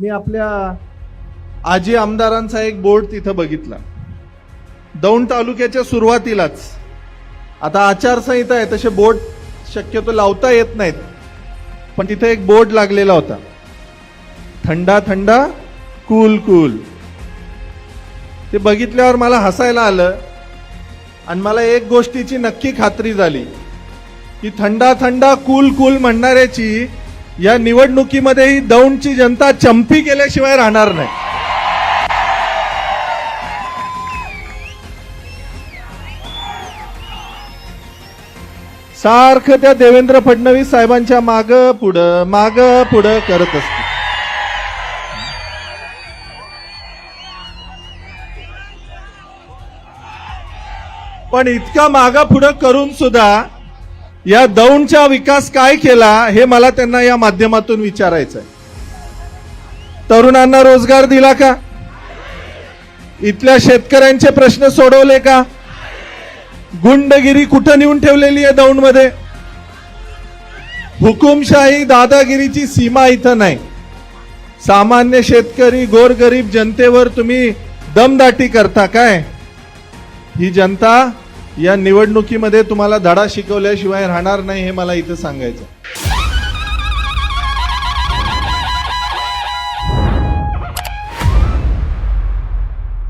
मी आपल्या आजी आमदारांचा एक बोर्ड तिथं बघितला. दौंड तालुक्याच्या सुरुवातीलाच. आता आचारसंहिता आहे तसे बोर्ड शक्यतो लावता येत नाहीत. पण तिथे एक बोर्ड लागलेला होता. थंडा थंडा कूल कूल. ते बघितल्यावर मला हसायला आलं आणि मला एक गोष्टीची नक्की खात्री झाली की थंडा थंडा कूल कूल म्हणणाऱ्याची या निवडणुकीमध्ये ही दौंडची जनता चंपी केल्याशिवाय राहणार नाही. सारखं त्या देवेंद्र फडणवीस साहेबांच्या माग पुढं माग पुढं करत असते पण इतका मागा पुढं करून सुद्धा या दौंडचा विकास काय केला हे मला त्यांना या माध्यमातून विचारायचं आहे तरुणांना रोजगार दिला का? इथल्या शेतकऱ्यांचे प्रश्न सोडवले का? गुंडगिरी कुठं नेऊन ठेवलेली आहे दौंडमध्ये? हुकुमशाही दादागिरीची सीमा इथं नाही. सामान्य शेतकरी गोरगरीब जनतेवर तुम्ही दमदाटी करता काय? ही जनता या निवडणुकीमध्ये तुम्हाला धडा शिकवल्याशिवाय राहणार नाही हे मला इथं सांगायचं